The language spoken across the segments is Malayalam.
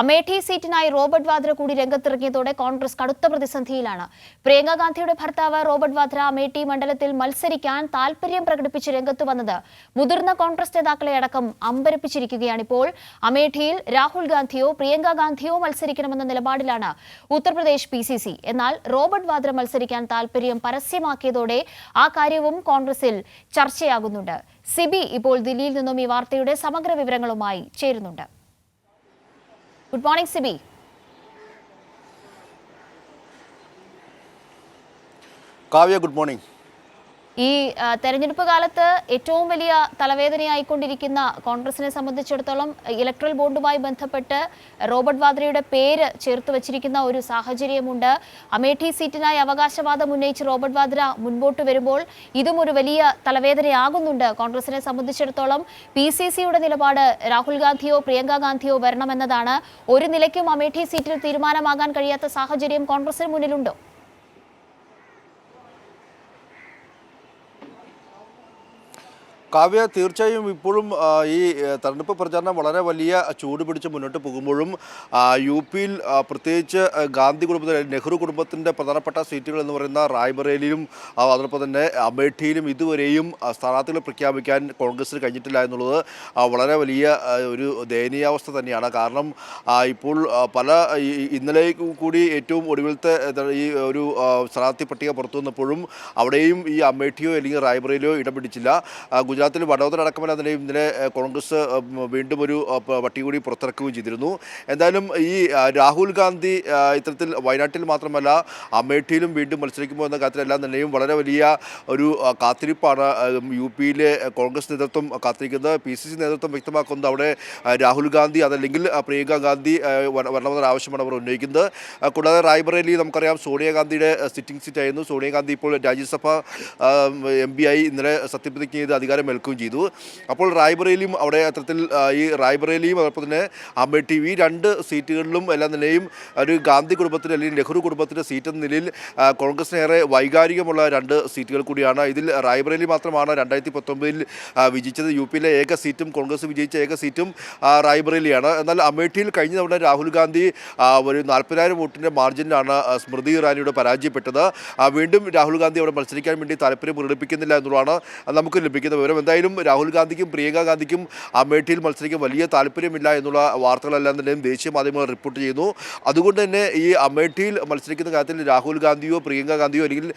അമേഠി സീറ്റിനായി റോബർട്ട് വാദ്ര കൂടി രംഗത്തിറങ്ങിയതോടെ കോൺഗ്രസ് കടുത്ത പ്രതിസന്ധിയിലാണ്. പ്രിയങ്ക ഗാന്ധിയുടെ ഭർത്താവ് റോബർട്ട് വാദ്ര അമേഠി മണ്ഡലത്തിൽ മത്സരിക്കാൻ താൽപര്യം പ്രകടിപ്പിച്ച് രംഗത്ത് വന്നത് മുതിർന്ന കോൺഗ്രസ് നേതാക്കളെ അടക്കം അമ്പരപ്പിച്ചിരിക്കുകയാണിപ്പോൾ. അമേഠിയിൽ രാഹുൽ ഗാന്ധിയോ പ്രിയങ്ക ഗാന്ധിയോ മത്സരിക്കണമെന്ന നിലപാടിലാണ് ഉത്തർപ്രദേശ് പി സി സി. എന്നാൽ റോബർട്ട് വാദ്ര മത്സരിക്കാൻ താൽപര്യം പരസ്യമാക്കിയതോടെ ആ കാര്യവും കോൺഗ്രസിൽ ചർച്ചയാകുന്നുണ്ട്. സിബി ഇപ്പോൾ ദില്ലിയിൽ നിന്നും ഈ വാർത്തയുടെ സമഗ്ര വിവരങ്ങളുമായി ചേരുന്നുണ്ട്. Good morning Sibi Kavya good morning ഈ തെരഞ്ഞെടുപ്പ് കാലത്ത് ഏറ്റവും വലിയ തലവേദനയായിക്കൊണ്ടിരിക്കുന്ന കോൺഗ്രസിനെ സംബന്ധിച്ചിടത്തോളം ഇലക്ട്രൽ ബോണ്ടുമായി ബന്ധപ്പെട്ട് റോബർട്ട് വാദ്രയുടെ പേര് ചേർത്ത് വച്ചിരിക്കുന്ന ഒരു സാഹചര്യമുണ്ട്. അമേഠി സീറ്റിനായി അവകാശവാദം ഉന്നയിച്ച് റോബർട്ട് വാദ്ര മുൻപോട്ട് വരുമ്പോൾ ഇതും ഒരു വലിയ തലവേദനയാകുന്നുണ്ട് കോൺഗ്രസിനെ സംബന്ധിച്ചിടത്തോളം. പി സി സിയുടെ നിലപാട് രാഹുൽ ഗാന്ധിയോ പ്രിയങ്ക ഗാന്ധിയോ വരണമെന്നതാണ്. ഒരു നിലയ്ക്കും അമേഠി സീറ്റിൽ തീരുമാനമാകാൻ കഴിയാത്ത സാഹചര്യം കോൺഗ്രസിന് മുന്നിലുണ്ടോ? കാവ്യ തീർച്ചയായും ഇപ്പോഴും ഈ തെരഞ്ഞെടുപ്പ് പ്രചാരണം വളരെ വലിയ ചൂട് പിടിച്ച് മുന്നോട്ട് പോകുമ്പോഴും യു പിയിൽ പ്രത്യേകിച്ച് ഗാന്ധി കുടുംബത്തിലെ നെഹ്റു കുടുംബത്തിന്റെ പ്രധാനപ്പെട്ട സീറ്റുകൾ എന്ന് പറയുന്ന റായ്ബറേലിയിലും അതോടൊപ്പം തന്നെ അമേഠിയിലും ഇതുവരെയും സ്ഥാനാർത്ഥികൾ പ്രഖ്യാപിക്കാൻ കോൺഗ്രസിന് കഴിഞ്ഞിട്ടില്ല എന്നുള്ളത് വളരെ വലിയ ഒരു ദയനീയാവസ്ഥ തന്നെയാണ്. കാരണം ഇപ്പോൾ പല ഇന്നലെ കൂടി ഏറ്റവും ഒടുവിലത്തെ ഈ ഒരു സ്ഥാനാർത്ഥി പട്ടിക പുറത്തു വന്നപ്പോഴും അവിടെയും ഈ അമേഠിയോ അല്ലെങ്കിൽ റായ്ബറേലിയോ ഇടം പിടിച്ചില്ല. ആ, ഗുജറാത്തിൽ വഡോദര അടക്കമല്ല നിലയിൽ ഇന്നലെ കോൺഗ്രസ് വീണ്ടും ഒരു പട്ടി കൂടി പുറത്തിറക്കുകയും ചെയ്തിരുന്നു. എന്തായാലും ഈ രാഹുൽ ഗാന്ധി ഇത്തരത്തിൽ വയനാട്ടിൽ മാത്രമല്ല അമേഠിയിലും വീണ്ടും മത്സരിക്കുമ്പോൾ എന്ന കാര്യത്തിൽ എല്ലാം തന്നെയും വളരെ വലിയ ഒരു കാത്തിരിപ്പാണ് യു പിയിലെ കോൺഗ്രസ് നേതൃത്വം കാത്തിരിക്കുന്നത്. പി സി സി നേതൃത്വം വ്യക്തമാക്കുന്നത് അവിടെ രാഹുൽ ഗാന്ധി അതല്ലെങ്കിൽ പ്രിയങ്ക ഗാന്ധി വരണമെന്നൊരു ആവശ്യമാണ് അവർ ഉന്നയിക്കുന്നത്. കൂടാതെ റായ്ബറേലി നമുക്കറിയാം സോണിയാഗാന്ധിയുടെ സിറ്റിംഗ് സീറ്റ് ആയിരുന്നു സോണിയാഗാന്ധി ഇപ്പോൾ രാജ്യസഭ എം പി ആയി ഇന്നലെ സത്യപ്രതിജ്ഞ ചെയ്ത് അധികാരം ഏൽക്കുകയും ചെയ്തു. അപ്പോൾ റായ്ബറേലിയും അവിടെ അത്തരത്തിൽ ഈ റായ്ബറേലിയും അതോടൊപ്പം തന്നെ അമേഠി ഈ രണ്ട് സീറ്റുകളിലും എല്ലാം നിലയും ഒരു ഗാന്ധി കുടുംബത്തിന്റെ അല്ലെങ്കിൽ നെഹ്റു കുടുംബത്തിന്റെ സീറ്റ് എന്ന നിലയിൽ കോൺഗ്രസിനേറെ വൈകാരികമുള്ള രണ്ട് സീറ്റുകൾ കൂടിയാണ്. ഇതിൽ റായ്ബറേലി മാത്രമാണ് രണ്ടായിരത്തി പത്തൊമ്പതിൽ വിജയിച്ചത്. യു പിയിലെ ഏക സീറ്റും കോൺഗ്രസ് വിജയിച്ച ഏക സീറ്റും റായ്ബറേലിയാണ്. എന്നാൽ അമേഠിയിൽ കഴിഞ്ഞ തവണ രാഹുൽ ഗാന്ധി ഒരു നാൽപ്പതിനായിരം വോട്ടിന്റെ മാർജിനിലാണ് സ്മൃതി ഇറാനിയുടെ പരാജയപ്പെട്ടത്. വീണ്ടും രാഹുൽ ഗാന്ധി അവിടെ മത്സരിക്കാൻ വേണ്ടി താല്പര്യം പ്രകടിപ്പിക്കുന്നില്ല എന്നുള്ളതാണ് നമുക്ക് ലഭിക്കുന്ന വിവരം. എന്തായാലും രാഹുൽ ഗാന്ധിക്കും പ്രിയങ്ക ഗാന്ധിക്കും അമേഠിയിൽ മത്സരിക്കാൻ വലിയ താല്പര്യമില്ല എന്നുള്ള വാർത്തകളെല്ലാം തന്നെയും ദേശീയ മാധ്യമങ്ങൾ റിപ്പോർട്ട് ചെയ്യുന്നു. അതുകൊണ്ട് തന്നെ ഈ അമേഠിയിൽ മത്സരിക്കുന്ന കാര്യത്തിൽ രാഹുൽ ഗാന്ധിയോ പ്രിയങ്ക ഗാന്ധിയോ അല്ലെങ്കിൽ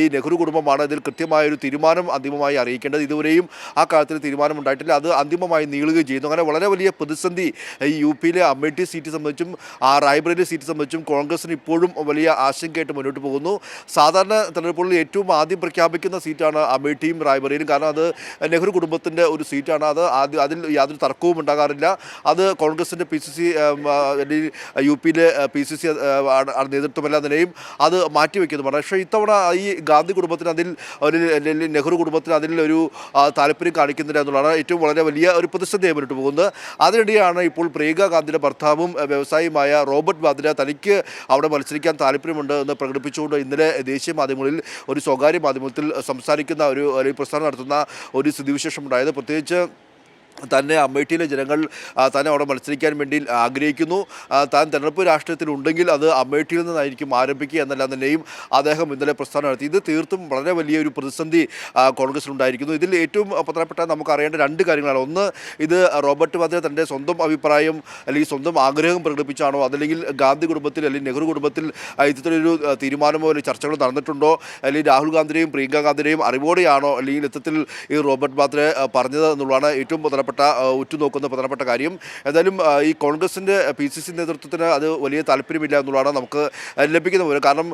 ഈ നെഹ്റു കുടുംബമാണ് ഇതിൽ കൃത്യമായ ഒരു തീരുമാനം അന്തിമമായി അറിയിക്കേണ്ടത്. ഇതുവരെയും ആ കാര്യത്തിൽ തീരുമാനം ഉണ്ടായിട്ടില്ല. അത് അന്തിമമായി നീളുകയും ചെയ്യുന്നു അങ്ങനെ വളരെ വലിയ പ്രതിസന്ധി ഈ യു പിയിലെ അമേഠി സീറ്റ് സംബന്ധിച്ചും ആ റായ്ബറേലി സീറ്റ് സംബന്ധിച്ചും കോൺഗ്രസിന് ഇപ്പോഴും വലിയ ആശങ്കയായിട്ട് മുന്നോട്ട് പോകുന്നു. സാധാരണ തെരഞ്ഞെടുപ്പുകളിൽ ഏറ്റവും ആദ്യം പ്രഖ്യാപിക്കുന്ന സീറ്റാണ് അമേഠിയും റായ്ബറേലിയും. കാരണം അത് നെഹ്റു കുടുംബത്തിന്റെ ഒരു സീറ്റാണ്. അത് ആദ്യം അതിൽ യാതൊരു തർക്കവും ഉണ്ടാകാറില്ല. അത് കോൺഗ്രസിന്റെ പി സി സി യു പിയിലെ പി സി സി നേതൃത്വമെല്ലാം നിലയും അത് മാറ്റിവെക്കുന്നതാണ്. പക്ഷേ ഇത്തവണ ഈ ഗാന്ധി കുടുംബത്തിന് അതിൽ ഒരു നെഹ്റു കുടുംബത്തിന് അതിൽ ഒരു താല്പര്യം കാണിക്കുന്നില്ല എന്നുള്ളതാണ് ഏറ്റവും വളരെ വലിയ ഒരു പ്രതിസന്ധിയായി മുന്നോട്ട് പോകുന്നത്. അതിനിടെയാണ് ഇപ്പോൾ പ്രിയങ്ക ഗാന്ധിയുടെ ഭർത്താവും വ്യവസായിയുമായ റോബർട്ട് വാദ്ര തനിക്ക് അവിടെ മത്സരിക്കാൻ താല്പര്യമുണ്ട് എന്ന് പ്രകടിപ്പിച്ചുകൊണ്ട് ഇന്നലെ ദേശീയ മാധ്യമങ്ങളിൽ ഒരു സ്വകാര്യ മാധ്യമത്തിൽ സംസാരിക്കുന്ന ഒരു പ്രസ്ഥാനം നടത്തുന്ന ഒരു സ്ഥിതിവിശേഷം ഉണ്ടായത്. പ്രത്യേകിച്ച് തന്നെ അമേഠിയിലെ ജനങ്ങൾ തന്നെ അവിടെ മത്സരിക്കാൻ വേണ്ടി ആഗ്രഹിക്കുന്നു. താൻ തെരഞ്ഞെടുപ്പ് രാഷ്ട്രീയത്തിലുണ്ടെങ്കിൽ അത് അമേഠിയിൽ നിന്നായിരിക്കും ആരംഭിക്കുക എന്നല്ല തന്നെയും അദ്ദേഹം ഇന്നലെ പ്രസ്ഥാനം നടത്തി. ഇത് തീർത്തും വളരെ വലിയൊരു പ്രതിസന്ധി കോൺഗ്രസിലുണ്ടായിരിക്കുന്നു. ഇതിൽ ഏറ്റവും പ്രധാനപ്പെട്ട നമുക്ക് അറിയേണ്ട രണ്ട് കാര്യങ്ങളാണ്. ഒന്ന് ഇത് റോബർട്ട് വാദ്ര തന്റെ സ്വന്തം അഭിപ്രായം അല്ലെങ്കിൽ സ്വന്തം ആഗ്രഹം പ്രകടിപ്പിച്ചാണോ? അതല്ലെങ്കിൽ ഗാന്ധി കുടുംബത്തിൽ അല്ലെങ്കിൽ നെഹ്റു കുടുംബത്തിൽ ഇത്തരത്തിലൊരു തീരുമാനമോ അല്ലെങ്കിൽ ചർച്ചകളോ നടന്നിട്ടുണ്ടോ? അല്ലെങ്കിൽ രാഹുൽ ഗാന്ധിയുടെയും പ്രിയങ്ക ഗാന്ധിയുടെയും അറിവോടെയാണോ അല്ലെങ്കിൽ ഇത്തരത്തിൽ ഈ റോബർട്ട് വാദ്ര പറഞ്ഞത് എന്നുള്ളതാണ് ഏറ്റവും പ്രധാനപ്പെട്ട ആ, ഉറ്റുനോക്കുന്ന പ്രധാനപ്പെട്ട കാര്യം. എന്തായാലും ഈ കോൺഗ്രസിന്റെ പി സി സി നേതൃത്വത്തിന് അത് വലിയ താല്പര്യമില്ല എന്നുള്ളതാണ് നമുക്ക് ലഭിക്കുന്ന വിവരം. കാരണം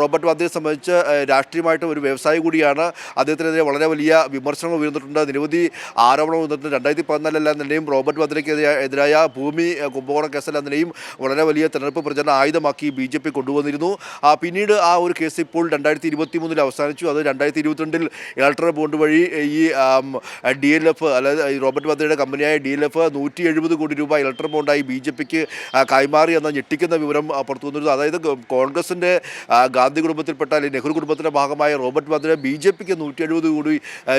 റോബർട്ട് വാദ്രയെ സംബന്ധിച്ച് രാഷ്ട്രീയമായിട്ട് ഒരു വ്യവസായി കൂടിയാണ്. അദ്ദേഹത്തിനെതിരെ വളരെ വലിയ വിമർശനങ്ങൾ ഉയർന്നിട്ടുണ്ട്. നിരവധി ആരോപണം ഉയർന്നിട്ടുണ്ട്. രണ്ടായിരത്തി പതിനാലെല്ലാം തന്നെയും റോബർട്ട് വാദ്രയ്ക്ക് എതിരായ ഭൂമി കുംഭകോണ കേസെല്ലാം തന്നെയും വളരെ വലിയ തെരഞ്ഞെടുപ്പ് പ്രചരണം ആയുധമാക്കി ബി ജെ പി കൊണ്ടുവന്നിരുന്നു. പിന്നീട് ആ ഒരു കേസ് ഇപ്പോൾ രണ്ടായിരത്തി ഇരുപത്തി മൂന്നിൽ അവസാനിച്ചു. അത് രണ്ടായിരത്തി ഇരുപത്തിരണ്ടിൽ ഇലക്ട്രൽ ബോണ്ട് വഴി ഈ ഡി എൽ എഫ് അതായത് റോബർട്ട് വദ്രയുടെ കമ്പനിയായ ഡി എൽ എഫ് നൂറ്റി എഴുപത് കോടി രൂപ ഇലക്ട്രൽ ബോണ്ടായി ബി ജെ പിക്ക് കൈമാറി എന്ന ഞെട്ടിക്കുന്ന വിവരം പുറത്തുവന്നിരുന്നു. പുറത്തു വന്നിരുന്നു അതായത് കോൺഗ്രസിന്റെ ഗാന്ധി കുടുംബത്തിൽപ്പെട്ട അല്ലെങ്കിൽ നെഹ്റു കുടുംബത്തിന്റെ ഭാഗമായ റോബർട്ട് വദ്ര ബി ജെ പിക്ക് നൂറ്റി എഴുപത് കോടി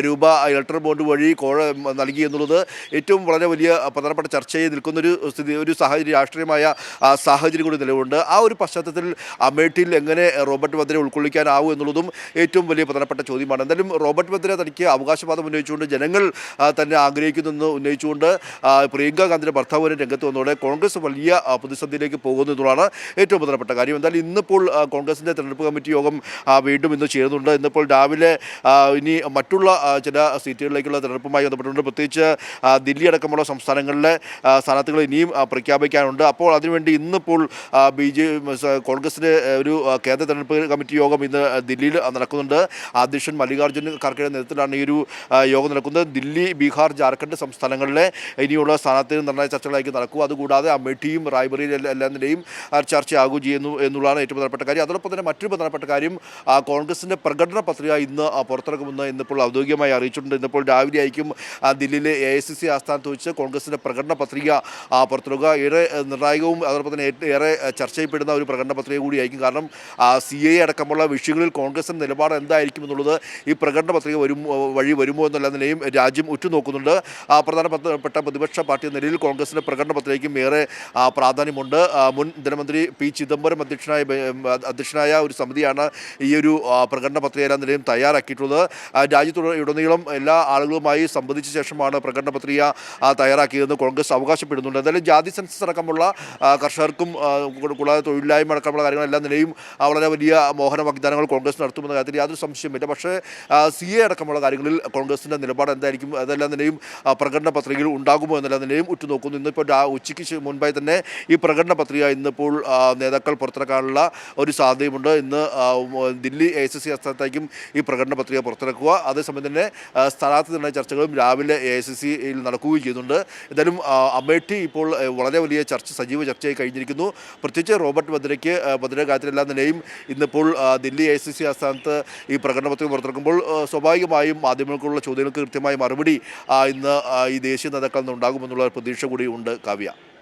രൂപ ഇലക്ട്രൽ ബോണ്ട് വഴി കോഴ നൽകി എന്നുള്ളത് ഏറ്റവും വളരെ വലിയ പ്രധാനപ്പെട്ട ചർച്ചയായി നിൽക്കുന്നൊരു സ്ഥിതി ഒരു സാഹചര്യം രാഷ്ട്രീയമായ സാഹചര്യം കൂടി നിലവിലുണ്ട്. ആ ഒരു പശ്ചാത്തലത്തിൽ അമേഠിയിൽ എങ്ങനെ റോബർട്ട് വദ്രയെ ഉൾക്കൊള്ളിക്കാനാവും എന്നുള്ളതും ഏറ്റവും വലിയ പ്രധാനപ്പെട്ട ചോദ്യമാണ്. എന്തായാലും റോബർട്ട് വദ്ര തനിക്ക് അവകാശവാദം ഉന്നയിച്ചുകൊണ്ട് ജനങ്ങൾ തന്നെ തന്നെ ആഗ്രഹിക്കുന്നെന്ന് ഉന്നയിച്ചുകൊണ്ട് പ്രിയങ്ക ഗാന്ധിയുടെ ഭർത്താവ് രംഗത്ത് വന്നതോടെ കോൺഗ്രസ് വലിയ പ്രതിസന്ധിയിലേക്ക് പോകുന്നു ഏറ്റവും പ്രധാനപ്പെട്ട കാര്യം. എന്നാൽ ഇന്നിപ്പോൾ കോൺഗ്രസിന്റെ തെരഞ്ഞെടുപ്പ് കമ്മിറ്റി യോഗം വീണ്ടും ഇന്ന് ചേരുന്നുണ്ട്. ഇന്നിപ്പോൾ രാവിലെ ഇനി മറ്റുള്ള ചില സീറ്റുകളിലേക്കുള്ള തെരഞ്ഞെടുപ്പുമായി ബന്ധപ്പെട്ടുണ്ട്. പ്രത്യേകിച്ച് ദില്ലി അടക്കമുള്ള സംസ്ഥാനങ്ങളിലെ സ്ഥാനാർത്ഥികൾ ഇനിയും പ്രഖ്യാപിക്കാനുണ്ട്. അപ്പോൾ അതിനുവേണ്ടി ഇന്നിപ്പോൾ ബി ജെ കോൺഗ്രസിന്റെ ഒരു കേന്ദ്ര തെരഞ്ഞെടുപ്പ് കമ്മിറ്റി യോഗം ഇന്ന് ദില്ലിയിൽ നടക്കുന്നുണ്ട്. അധ്യക്ഷൻ മല്ലികാർജുൻ ഖാർഗെയുടെ നേതൃത്വത്തിലാണ് ഈ ഒരു യോഗം നടക്കുന്നത്. ദില്ലി ബീഹാർ ജാർഖണ്ഡ് സംസ്ഥാനങ്ങളിലെ ഇനിയുള്ള സ്ഥാനാർത്ഥി നിർണയ ചർച്ചകളായിരിക്കും നടക്കുക. അതുകൂടാതെ അമേഠിയും റായ്ബറിയിലും എല്ലാ- എല്ലാത്തിന്റെയും ചർച്ചയാകും ചെയ്യുന്നു എന്നുള്ളതാണ് ഏറ്റവും പ്രധാനപ്പെട്ട കാര്യം. അതോടൊപ്പം തന്നെ മറ്റൊരു പ്രധാനപ്പെട്ട കാര്യം കോൺഗ്രസിന്റെ പ്രകടന പത്രിക ഇന്ന് പുറത്തിറക്കുമെന്ന് ഇന്നിപ്പോൾ ഔദ്യോഗികമായി അറിയിച്ചിട്ടുണ്ട്. ഇന്നിപ്പോൾ രാവിലെ ആയിരിക്കും ദില്ലിയിലെ എ ഐ സി സി ആസ്ഥാനത്ത് വെച്ച് കോൺഗ്രസിന്റെ പ്രകടന പത്രിക പുറത്തിറക്കുക ഏറെ നിർണായകവും അതോടൊപ്പം തന്നെ ഏറെ ചർച്ച ചെയ്യപ്പെടുന്ന ഒരു പ്രകടന പത്രിക കൂടിയായിരിക്കും. കാരണം സി എ അടക്കമുള്ള വിഷയങ്ങളിൽ കോൺഗ്രസിന്റെ നിലപാട് എന്തായിരിക്കും എന്നുള്ളത് ഈ പ്രകടന പത്രിക വരും വഴി വരുമോ എന്നുള്ള നിലയും രാജ്യം ഉറ്റുനോക്കുന്നുണ്ട്. പ്രധാനപ്പെട്ട പ്രതിപക്ഷ പാർട്ടി എന്ന നിലയിൽ കോൺഗ്രസിന്റെ പ്രകടന പത്രികയ്ക്കും ഏറെ പ്രാധാന്യമുണ്ട്. മുൻ ധനമന്ത്രി പി ചിദംബരം അധ്യക്ഷനായ അധ്യക്ഷനായ ഒരു സമിതിയാണ് ഈ ഒരു പ്രകടന പത്രിക എല്ലാ നിലയും തയ്യാറാക്കിയിട്ടുള്ളത്. രാജ്യത്തുടനീളം എല്ലാ ആളുകളുമായി സംബന്ധിച്ച ശേഷമാണ് പ്രകടന പത്രിക തയ്യാറാക്കിയതെന്ന് കോൺഗ്രസ് അവകാശപ്പെടുന്നുണ്ട്. എന്തായാലും ജാതി സെൻസസ് അടക്കമുള്ള കർഷകർക്കും കൂടാതെ തൊഴിലില്ലായ്മ അടക്കമുള്ള കാര്യങ്ങളെല്ലാം നിലയും വളരെ വലിയ മോഹന വാഗ്ദാനങ്ങൾ കോൺഗ്രസ് നടത്തുമെന്ന കാര്യത്തിൽ യാതൊരു സംശയമില്ല പക്ഷേ സി എ അടക്കമുള്ള കാര്യങ്ങളിൽ കോൺഗ്രസിന്റെ നിലപാട് എന്തായിരിക്കും? അതെല്ലാം നിലയും ആ, പ്രകടന പത്രികയിൽ ഉണ്ടാകുമോ എന്നല്ല നിലയും ഉറ്റുനോക്കുന്നു. ഇന്നിപ്പോൾ ഉച്ചയ്ക്ക് മുൻപായി തന്നെ ഈ പ്രകടന പത്രിക ഇന്നിപ്പോൾ നേതാക്കൾ പുറത്തിറക്കാനുള്ള ഒരു സാധ്യതയുമുണ്ട്. ഇന്ന് ദില്ലി എ എസ് സി ആസ്ഥാനത്തേക്കും ഈ പ്രകടന പത്രിക പുറത്തിറക്കുക. അതേസമയം തന്നെ സ്ഥാനാർത്ഥി നിർണയ ചർച്ചകളും രാവിലെ എ എസ് സി സിയിൽ നടക്കുകയും ചെയ്യുന്നുണ്ട്. എന്തായാലും അമേഠി ഇപ്പോൾ വളരെ വലിയ ചർച്ച സജീവ ചർച്ചയായി കഴിഞ്ഞിരിക്കുന്നു. പ്രത്യേകിച്ച് റോബർട്ട് വദ്ര കാര്യത്തിലെല്ലാം നിലയും ഇന്നിപ്പോൾ ദില്ലി എ സി സി ആസ്ഥാനത്ത് ഈ പ്രകടന പത്രിക പുറത്തിറക്കുമ്പോൾ സ്വാഭാവികമായും മാധ്യമങ്ങൾക്കുള്ള ചോദ്യങ്ങൾക്ക് കൃത്യമായ മറുപടി ഇന്ന് ഈ ദേശീയ നേതാക്കളിൽ നിന്ന് ഉണ്ടാകുമെന്നുള്ള പ്രതീക്ഷ കൂടി ഉണ്ട് കാവ്യ.